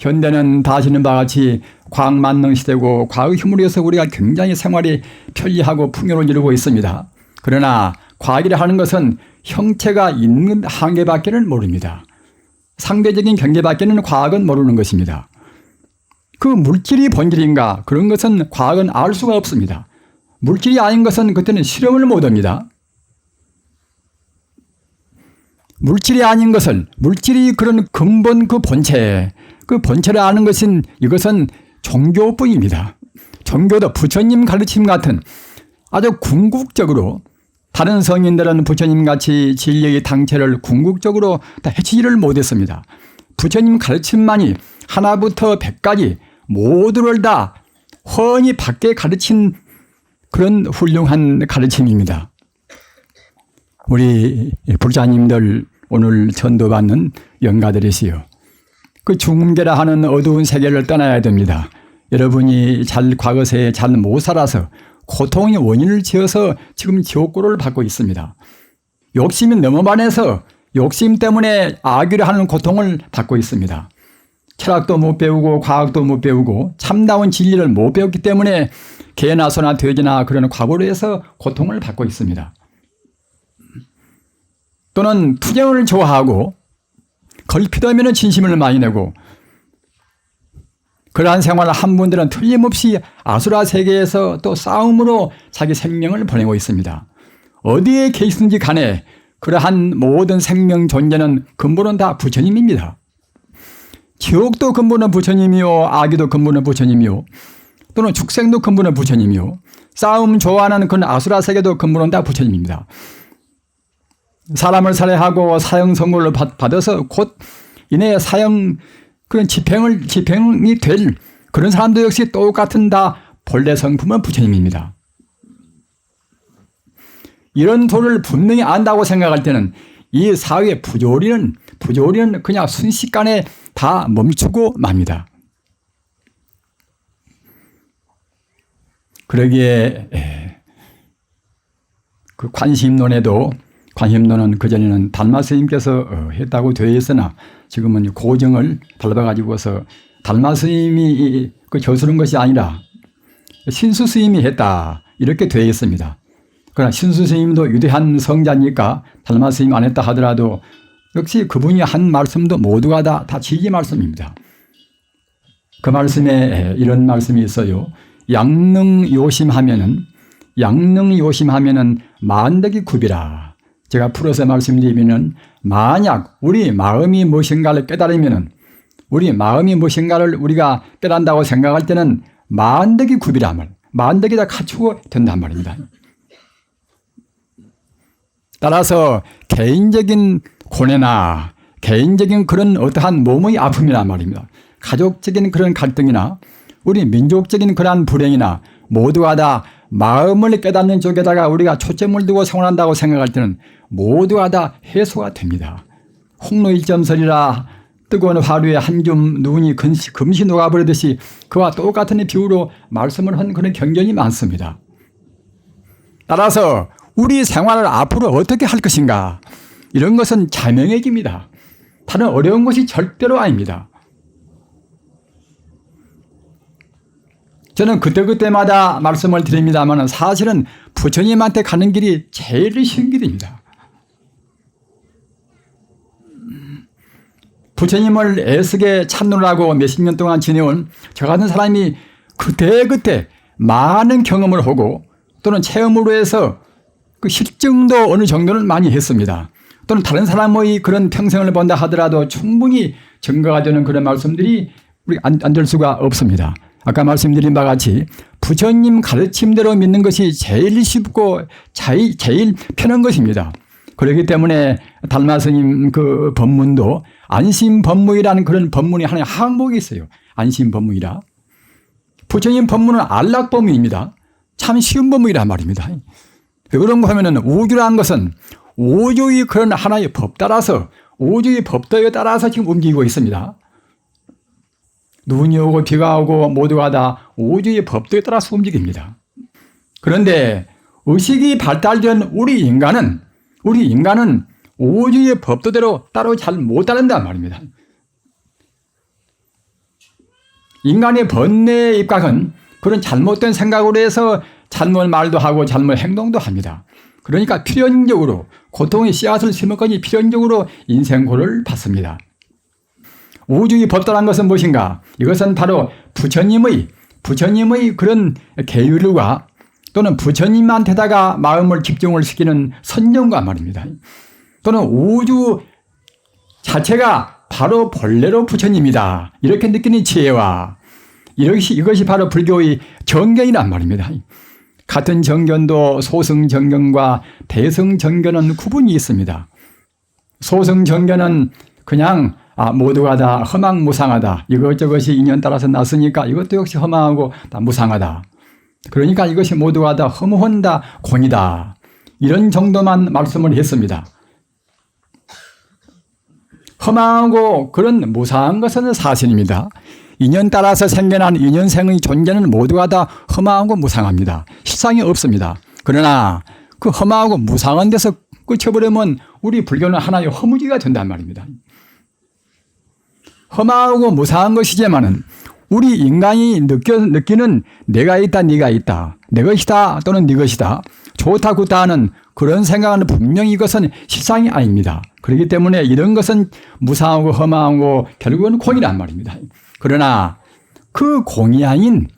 현대는 다 아시는 바와 같이 과학 만능 시대고 과학 힘으로 해서 우리가 굉장히 생활이 편리하고 풍요를 이루고 있습니다. 그러나 과학이라 하는 것은 형체가 있는 한계밖에는 모릅니다. 상대적인 경계밖에는 과학은 모르는 것입니다. 그 물질이 본질인가 그런 것은 과학은 알 수가 없습니다. 물질이 아닌 것은 그때는 실험을 못 합니다. 물질이 아닌 것을 물질이 그런 근본 그 본체 그 본체를 아는 것은 이것은 종교뿐입니다. 종교도 부처님 가르침 같은 아주 궁극적으로 다른 성인들은 부처님 같이 진리의 당체를 궁극적으로 다 해치지를 못했습니다. 부처님 가르침만이 하나부터 백까지 모두를 다 훤히 밖에 가르친 그런 훌륭한 가르침입니다. 우리 불자님들 오늘 전도받는 영가들이시요. 그 중계라 하는 어두운 세계를 떠나야 됩니다. 여러분이 잘 과거세에 잘 못 살아서 고통의 원인을 지어서 지금 지옥고를 받고 있습니다. 욕심이 너무 많아서 욕심 때문에 악유를 하는 고통을 받고 있습니다. 철학도 못 배우고 과학도 못 배우고 참다운 진리를 못 배웠기 때문에 개나 소나 돼지나 그런 과거로 해서 고통을 받고 있습니다. 또는 투쟁을 좋아하고 걸핏하면 진심을 많이 내고 그러한 생활을 한 분들은 틀림없이 아수라 세계에서 또 싸움으로 자기 생명을 보내고 있습니다. 어디에 계시든지 간에 그러한 모든 생명 존재는 근본은 다 부처님입니다. 지옥도 근본은 부처님이요, 아기도 근본은 부처님이요, 또는 축생도 근본은 부처님이요, 싸움 좋아하는 그런 아수라 세계도 근본은 다 부처님입니다. 사람을 살해하고 사형 선고를 받아서 곧 이내 사형 그런 집행을 집행이 될 그런 사람도 역시 똑같은 다 본래 성품은 부처님입니다. 이런 도를 분명히 안다고 생각할 때는 이 사회의 부조리는 부조리는 그냥 순식간에 다 멈추고 맙니다. 그러기에 그 관심론에도 관심론은 그전에는 달마 스님께서 어, 했다고 되어 있으나 지금은 고정을 밟아가지고서 달마 스님이 그 저수는 것이 아니라 신수 스님이 했다 이렇게 되어 있습니다. 그러나 신수 스님도 유대한 성자니까 달마 스님 안 했다 하더라도 역시 그분이 한 말씀도 모두가 다, 다 지지 말씀입니다. 그 말씀에 이런 말씀이 있어요. 양능 요심하면은 양능 요심하면은 만덕이 굽이라. 제가 풀어서 말씀드리면은 만약 우리 마음이 무엇인가를 깨달으면은 우리 마음이 무엇인가를 우리가 깨닫는다고 생각할 때는 만덕이 굽이란 말, 만덕이 다 갖추고 된단 말입니다. 따라서 개인적인 고뇌나 개인적인 그런 어떠한 몸의 아픔이란 말입니다. 가족적인 그런 갈등이나 우리 민족적인 그러한 불행이나 모두가 다 마음을 깨닫는 쪽에다가 우리가 초점을 두고 생활한다고 생각할 때는 모두가 다 해소가 됩니다. 홍로 일점설이라 뜨거운 화류에 한 줌 눈이 금시, 금시 녹아버리듯이 그와 똑같은 비유로 말씀을 한 그런 경전이 많습니다. 따라서 우리 생활을 앞으로 어떻게 할 것인가 이런 것은 자명해집니다. 다른 어려운 것이 절대로 아닙니다. 저는 그때그때마다 말씀을 드립니다만 사실은 부처님한테 가는 길이 제일 쉬운 길입니다. 부처님을 애쓰게 찾느라고 몇십 년 동안 지내온 저 같은 사람이 그때그때 많은 경험을 하고 또는 체험으로 해서 그 실증도 어느 정도는 많이 했습니다. 또는 다른 사람의 그런 평생을 본다 하더라도 충분히 증거가 되는 그런 말씀들이 우리 안될 수가 없습니다. 아까 말씀드린 바와 같이 부처님 가르침대로 믿는 것이 제일 쉽고 제일, 제일 편한 것입니다. 그렇기 때문에 달마 스님 그 법문도 안심 법문이라는 그런 법문이 하나의 항목이 있어요. 안심 법문이라. 부처님 법문은 안락 법문입니다. 참 쉬운 법문이란 말입니다. 왜 그런가 하면은 우주라는 것은 우주의 그런 하나의 법 따라서 우주의 법도에 따라서 지금 움직이고 있습니다. 눈이 오고 비가 오고 모두가 다 우주의 법도에 따라서 움직입니다. 그런데 의식이 발달된 우리 인간은 우리 인간은 우주의 법도대로 따로 잘 못 따른단 말입니다. 인간의 번뇌의 입각은 그런 잘못된 생각으로 해서 잘못 말도 하고 잘못 행동도 합니다. 그러니까 필연적으로 고통의 씨앗을 심었거니 필연적으로 인생고를 받습니다. 우주의 법도란 것은 무엇인가? 이것은 바로 부처님의 부처님의 그런 계율과 또는 부처님한테다가 마음을 집중을 시키는 선정과 말입니다. 또는 우주 자체가 바로 본래로 부처님이다. 이렇게 느끼는 지혜와 이것이, 이것이 바로 불교의 정견이란 말입니다. 같은 정견도 소승 정견과 대승 정견은 구분이 있습니다. 소승 정견은 그냥 아, 모두가 다 허망무상하다. 이것저것이 인연 따라서 났으니까 이것도 역시 허망하고 다 무상하다. 그러니까 이것이 모두가 다 허무한다, 공이다. 이런 정도만 말씀을 했습니다. 허망하고 그런 무상한 것은 사실입니다. 인연 따라서 생겨난 인연생의 존재는 모두가 다 허망하고 무상합니다. 실상이 없습니다. 그러나 그 허망하고 무상한 데서 끝쳐버리면 우리 불교는 하나의 허무지가 된단 말입니다. 험하고 무상한 것이지만은 우리 인간이 느껴, 느끼는 내가 있다, 네가 있다, 내 것이다 또는 네 것이다, 좋다, 굿다 하는 그런 생각은 분명히 이것은 실상이 아닙니다. 그렇기 때문에 이런 것은 무상하고 험하고 결국은 공이란 말입니다. 그러나 그 공이 아닌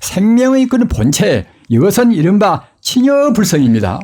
생명의 그 본체, 이것은 이른바 친여불성입니다.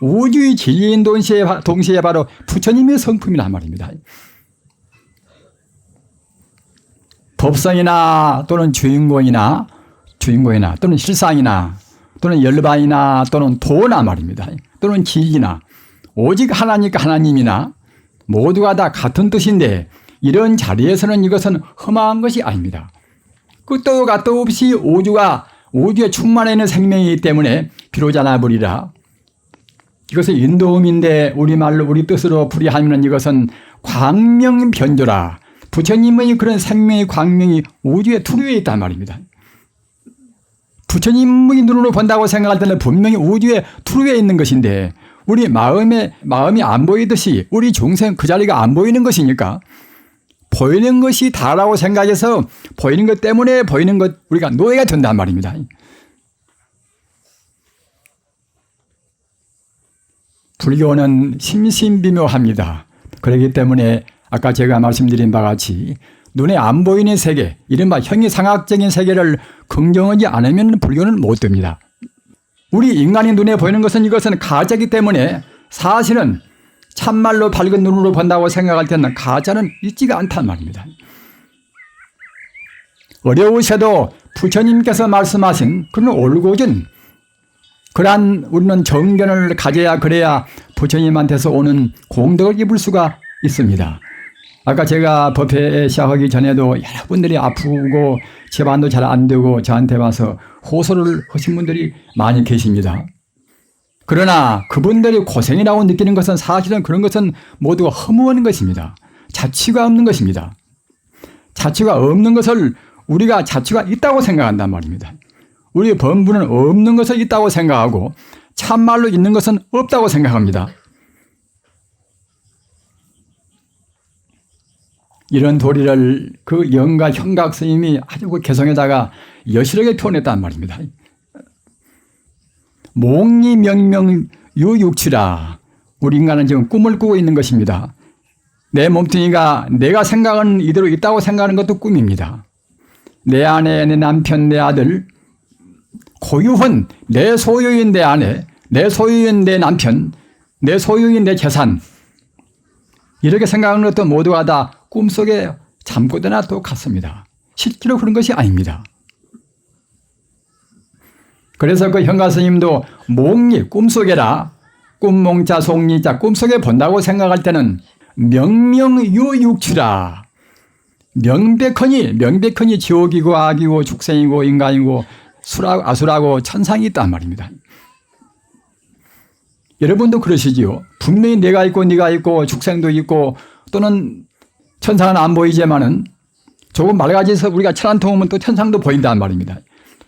우주의 진리인 동시에, 동시에 바로 부처님의 성품이란 말입니다. 법성이나 또는 주인공이나 주인공이나 또는 실상이나 또는 열반이나 또는 도나 말입니다. 또는 진리나 오직 하나니까 하나님이나 모두가 다 같은 뜻인데 이런 자리에서는 이것은 험한 것이 아닙니다. 끝도 가도 없이 우주가 우주에 충만해 있는 생명이기 때문에 비로자나 부리라. 이것은 인도음인데 우리말로 우리 뜻으로 풀이하면 이것은 광명변조라. 부처님의 그런 생명의 광명이 우주에 투루에 있단 말입니다. 부처님의 눈으로 본다고 생각할 때는 분명히 우주에 투루에 있는 것인데 우리 마음에 마음이 안 보이듯이 우리 중생 그 자리가 안 보이는 것이니까 보이는 것이 다라고 생각해서 보이는 것 때문에 보이는 것 우리가 노예가 된단 말입니다. 불교는 심심비묘합니다. 그렇기 때문에 아까 제가 말씀드린 바와 같이 눈에 안 보이는 세계, 이른바 형이상학적인 세계를 긍정하지 않으면 불교는 못 됩니다. 우리 인간이 눈에 보이는 것은 이것은 가짜이기 때문에 사실은 참말로 밝은 눈으로 본다고 생각할 때는 가짜는 있지가 않단 말입니다. 어려우셔도 부처님께서 말씀하신 그런 올곧은 그러한 우리는 정견을 가져야 그래야 부처님한테서 오는 공덕을 입을 수가 있습니다. 아까 제가 법회에 시작하기 전에도 여러분들이 아프고 재반도 잘 안 되고 저한테 와서 호소를 하신 분들이 많이 계십니다. 그러나 그분들이 고생이라고 느끼는 것은 사실은 그런 것은 모두가 허무한 것입니다. 자취가 없는 것입니다. 자취가 없는 것을 우리가 자취가 있다고 생각한단 말입니다. 우리 범부는 없는 것을 있다고 생각하고 참말로 있는 것은 없다고 생각합니다. 이런 도리를 그 영가 형각 스님이 아주 그 개성에다가 여실하게 표현했단 말입니다. 몽리 명명 유육치라. 우리 인간은 지금 꿈을 꾸고 있는 것입니다. 내 몸뚱이가 내가 생각하는 이대로 있다고 생각하는 것도 꿈입니다. 내 아내, 내 남편, 내 아들, 고유한 내 소유인 내 아내, 내 소유인 내 남편, 내 소유인 내 재산, 이렇게 생각하는 것도 모두가 다 꿈속에 잠꼬대나 똑같습니다. 실제로 그런 것이 아닙니다. 그래서 그 현가 스님도 몽리 꿈속에라 꿈몽자 속리자 꿈속에 본다고 생각할 때는 명명유육치라 명백하니 명백하니 지옥이고 악이고 축생이고 인간이고 수라고 아수라고 천상이 있단 말입니다. 여러분도 그러시지요. 분명히 내가 있고 네가 있고 축생도 있고 또는 천상은 안 보이지만은 조금 맑아져서 우리가 철안 통하면 또 천상도 보인단 말입니다.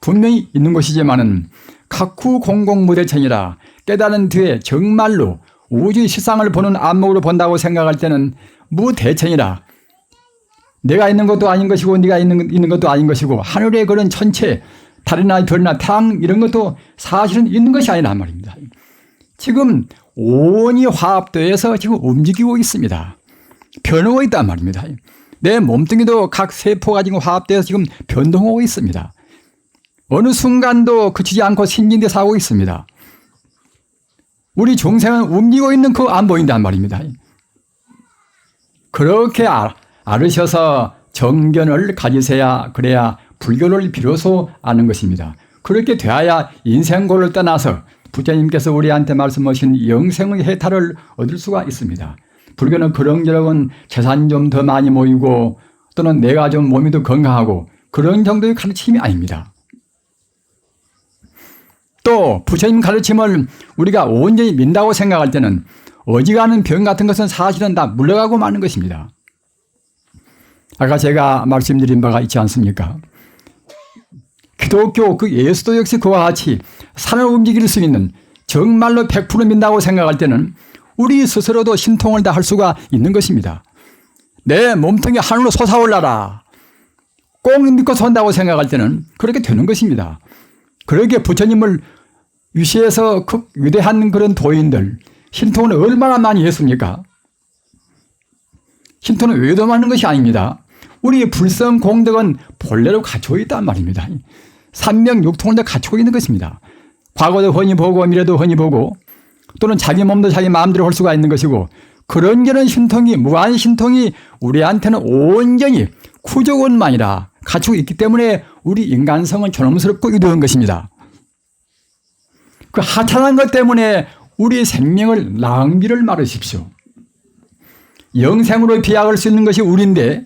분명히 있는 것이지만은 각후 공공무대천이라 깨달은 뒤에 정말로 우주의 실상을 보는 안목으로 본다고 생각할 때는 무대천이라 내가 있는 것도 아닌 것이고 네가 있는, 있는 것도 아닌 것이고 하늘의 그런 천체 달이나 별이나 태양 이런 것도 사실은 있는 것이 아니란 말입니다. 지금 온이 화합되어서 지금 움직이고 있습니다. 변하고 있단 말입니다. 내 몸뚱이도 각 세포가 지금 화합되어서 지금 변동하고 있습니다. 어느 순간도 그치지 않고 신진대 사고 있습니다. 우리 중생은 움직이고 있는 그 안 보인단 말입니다. 그렇게 알, 알으셔서 정견을 가지세야 그래야 불교를 비로소 아는 것입니다. 그렇게 되어야 인생고를 떠나서 부처님께서 우리한테 말씀하신 영생의 해탈을 얻을 수가 있습니다. 불교는 그런저런 재산 좀 더 많이 모이고 또는 내가 좀 몸이 더 건강하고 그런 정도의 가르침이 아닙니다. 또 부처님 가르침을 우리가 온전히 민다고 생각할 때는 어지간한 병 같은 것은 사실은 다 물러가고 마는 것입니다. 아까 제가 말씀드린 바가 있지 않습니까? 기독교 그 예수도 역시 그와 같이 산을 움직일 수 있는 정말로 100% 민다고 생각할 때는 우리 스스로도 신통을 다 할 수가 있는 것입니다. 내 몸통이 하늘로 솟아올라라. 꼭 믿고 선다고 생각할 때는 그렇게 되는 것입니다. 그러기에 부처님을 위시해서 그 위대한 그런 도인들, 신통을 얼마나 많이 했습니까? 신통은 외도하는 것이 아닙니다. 우리 불성 공덕은 본래로 갖추고 있단 말입니다. 삼명 육통을 다 갖추고 있는 것입니다. 과거도 훤히 보고 미래도 훤히 보고 또는 자기 몸도 자기 마음대로 할 수가 있는 것이고 그런 게는 신통이 무한 신통이 우리한테는 온전히 구조원만이라 갖추고 있기 때문에 우리 인간성은 존엄스럽고 이도한 것입니다. 그 하찮은 것 때문에 우리 생명을 낭비를 말으십시오. 영생으로 비약할 수 있는 것이 우리인데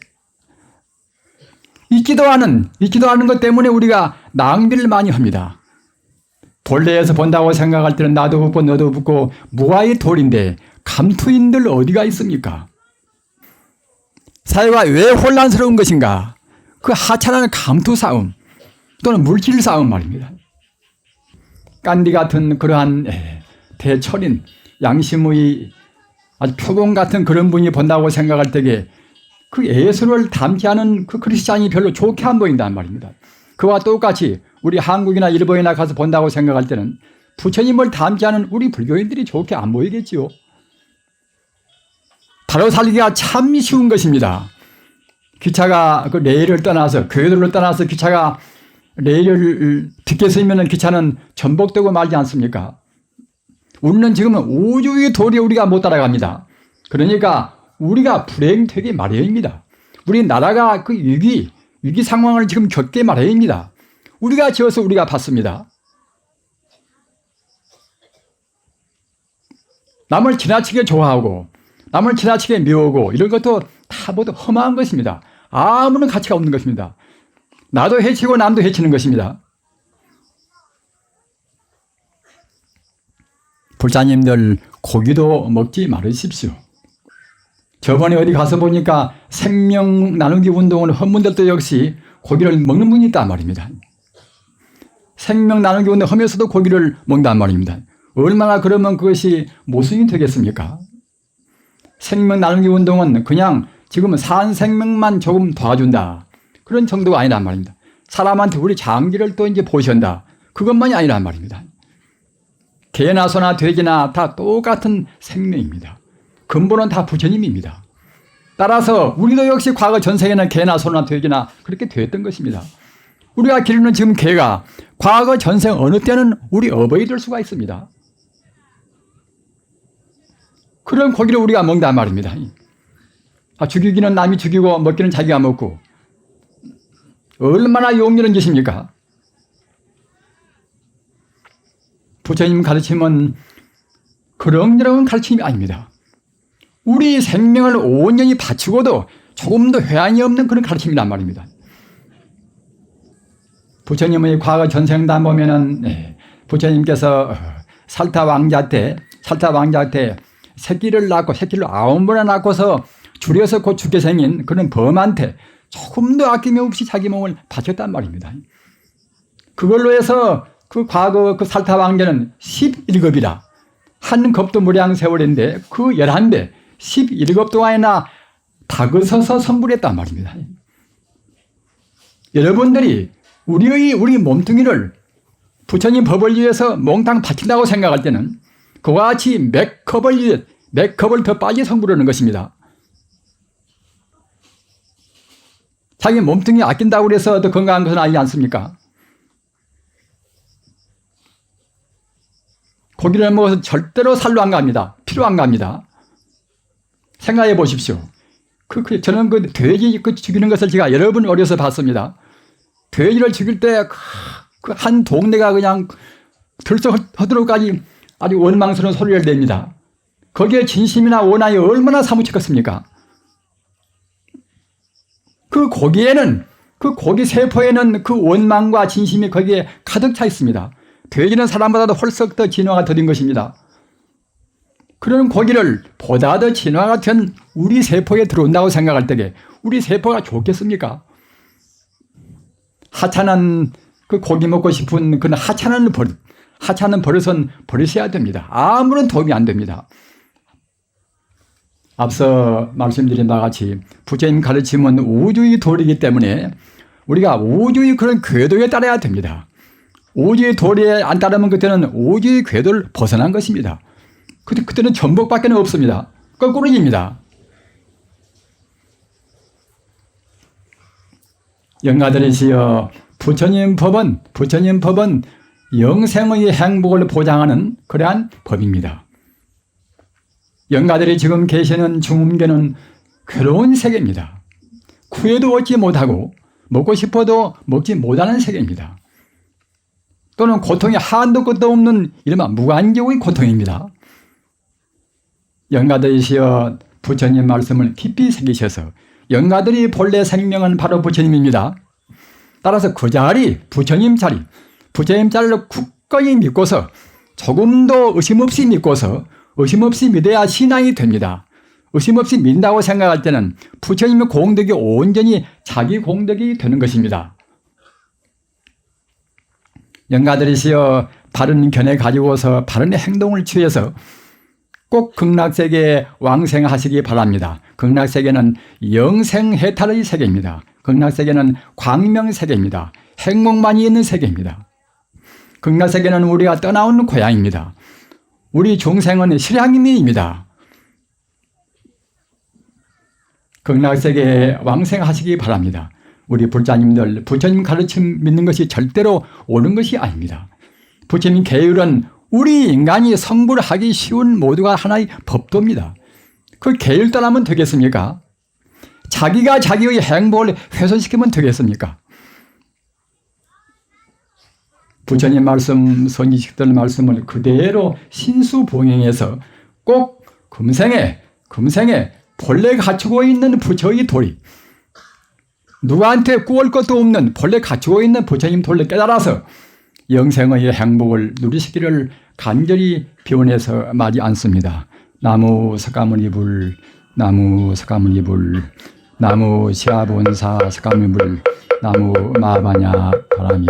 있지도 않은 있지도 않은 것 때문에 우리가 낭비를 많이 합니다. 본래에서 본다고 생각할 때는 나도 붙고 너도 붙고 무아의 돌인데 감투인들 어디가 있습니까? 사회가 왜 혼란스러운 것인가? 그 하찮은 감투 싸움 또는 물질 싸움 말입니다. 깐디 같은 그러한 대철인 양심의 아주 표본 같은 그런 분이 본다고 생각할 때에 그 예술을 담지 않은 그 크리스찬이 별로 좋게 안 보인단 말입니다. 그와 똑같이 우리 한국이나 일본이나 가서 본다고 생각할 때는 부처님을 담지 않은 우리 불교인들이 좋게 안 보이겠지요. 다뤄 살기가 참 쉬운 것입니다. 기차가 그 레일을 떠나서 교회들로 떠나서 기차가 레일을 뒷게 서면 기차는 전복되고 말지 않습니까? 우리는 지금은 우주의 도리 우리가 못 따라갑니다. 그러니까 우리가 불행되게 마련입니다. 우리 나라가 그 위기, 위기 상황을 지금 겪게 마련입니다. 우리가 지어서 우리가 받습니다. 남을 지나치게 좋아하고, 남을 지나치게 미워하고, 이런 것도 다 모두 험한 것입니다. 아무런 가치가 없는 것입니다. 나도 해치고 남도 해치는 것입니다. 불자님들 고기도 먹지 말으십시오. 저번에 어디 가서 보니까 생명 나누기 운동을 한 분들도 역시 고기를 먹는 분이 있단 말입니다. 생명 나누기 운동 하면서도 고기를 먹는단 말입니다. 얼마나 그러면 그것이 모순이 되겠습니까? 생명 나누기 운동은 그냥 지금은 산 생명만 조금 도와준다. 그런 정도가 아니란 말입니다. 사람한테 우리 장기를 또 이제 보신다. 그것만이 아니란 말입니다. 개나 소나 돼지나 다 똑같은 생명입니다. 근본은 다 부처님입니다. 따라서 우리도 역시 과거 전생에는 개나 소나 돼지나 그렇게 되었던 것입니다. 우리가 기르는 지금 개가 과거 전생 어느 때는 우리 어버이 될 수가 있습니다. 그런 고기를 우리가 먹는단 말입니다. 아, 죽이기는 남이 죽이고 먹기는 자기가 먹고 얼마나 용렬한 짓입니까? 부처님 가르침은 그런저런 가르침이 아닙니다. 우리 생명을 온전히 바치고도 조금도 회한이 없는 그런 가르침이란 말입니다. 부처님의 과거 전생담 보면은 네, 부처님께서 살타 왕자 때 살타 왕자 때 새끼를 낳고 새끼를 아홉 번을 낳고서 줄여서 곧 죽게 생긴 그런 범한테 조금도 아낌없이 자기 몸을 바쳤단 말입니다. 그걸로 해서 그 과거 그 살타 왕자는 11급이라 한 급도 무량 세월인데 그 11배 11급 동안이나 다그서서 선불했단 말입니다. 여러분들이 우리의 우리 몸뚱이를 부처님 법을 위해서 몽땅 바친다고 생각할 때는 그와 같이 맥컵을 맥컵을 더 빠지 성불하는 것입니다. 자기 몸뚱이 아낀다고 그래서 더 건강한 것은 아니지 않습니까? 고기를 먹어서 절대로 살로 안 갑니다. 피로 안 갑니다. 생각해 보십시오. 그, 그, 저는 그 돼지 그 죽이는 것을 제가 여러 번 어려서 봤습니다. 돼지를 죽일 때그한 동네가 그냥 들썩 허드로까지 아주 원망스러운 소리를 냅니다. 거기에 진심이나 원한이 얼마나 사무쳤겠습니까? 그 고기에는 그 고기 세포에는 그 원망과 진심이 거기에 가득 차 있습니다. 돼지는 사람보다도 헐썩 더 진화가 더딘 것입니다. 그런 고기를 보다 더 진화가 된 우리 세포에 들어온다고 생각할 때에 우리 세포가 좋겠습니까? 하찮은 그 고기 먹고 싶은 그 하찮은 버릇, 하찮은 버릇은 버리셔야 됩니다. 아무런 도움이 안 됩니다. 앞서 말씀드린 바와 같이 부처님 가르침은 우주의 도리이기 때문에 우리가 우주의 그런 궤도에 따라야 됩니다. 우주의 도리에 안 따르면 그때는 우주의 궤도를 벗어난 것입니다. 그때, 그때는 전복밖에 없습니다. 거꾸로입니다. 영가들이시여 부처님 법은 부처님 법은 영생의 행복을 보장하는 그러한 법입니다. 영가들이 지금 계시는 중음계는 괴로운 세계입니다. 구해도 얻지 못하고 먹고 싶어도 먹지 못하는 세계입니다. 또는 고통이 한도 끝도 없는 이른바 무한경의 고통입니다. 영가들이시여 부처님 말씀을 깊이 새기셔서 영가들이 본래 생명은 바로 부처님입니다. 따라서 그 자리, 부처님 자리, 부처님 자리를 굳건히 믿고서 조금도 의심 없이 믿고서 의심 없이 믿어야 신앙이 됩니다. 의심 없이 믿는다고 생각할 때는 부처님의 공덕이 온전히 자기 공덕이 되는 것입니다. 영가들이시여 바른 견해 가지고서 바른 행동을 취해서 꼭 극락세계에 왕생하시기 바랍니다. 극락세계는 영생해탈의 세계입니다. 극락세계는 광명세계입니다. 행복만이 있는 세계입니다. 극락세계는 우리가 떠나온 고향입니다. 우리 종생은 실향인입니다. 극락세계에 왕생하시기 바랍니다. 우리 불자님들 부처님 가르침 믿는 것이 절대로 옳은 것이 아닙니다. 부처님 계율은 우리 인간이 성불 하기 쉬운 모두가 하나의 법도입니다. 그 따라면 되겠습니까? 자기가 자기의 행복을 훼손시키면 되겠습니까? 부처님 말씀, 선지식들 말씀을 그대로 신수봉행해서 꼭 금생에, 금생에 본래 갖추고 있는 부처의 도리, 누구한테 꾸을 것도 없는 본래 갖추고 있는 부처님 도리를 깨달아서 영생의 행복을 누리시기를 간절히 비원해서 말이 않습니다. 나무 석가모니 불, 나무 석가모니 불, 나무 시아본사 석가모니 불, 나무 마바냐 바람이